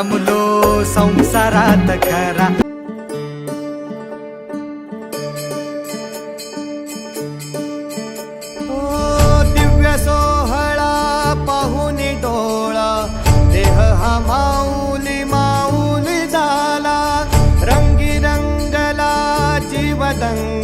रमलो संसारात खरा. दिव्य सोहळा पाहुनी डोळा. देह हा माऊली माऊली झाला. रंगी रंगला जीवदंग.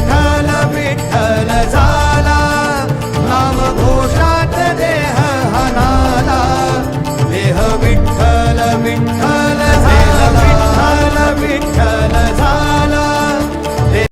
ঢাকা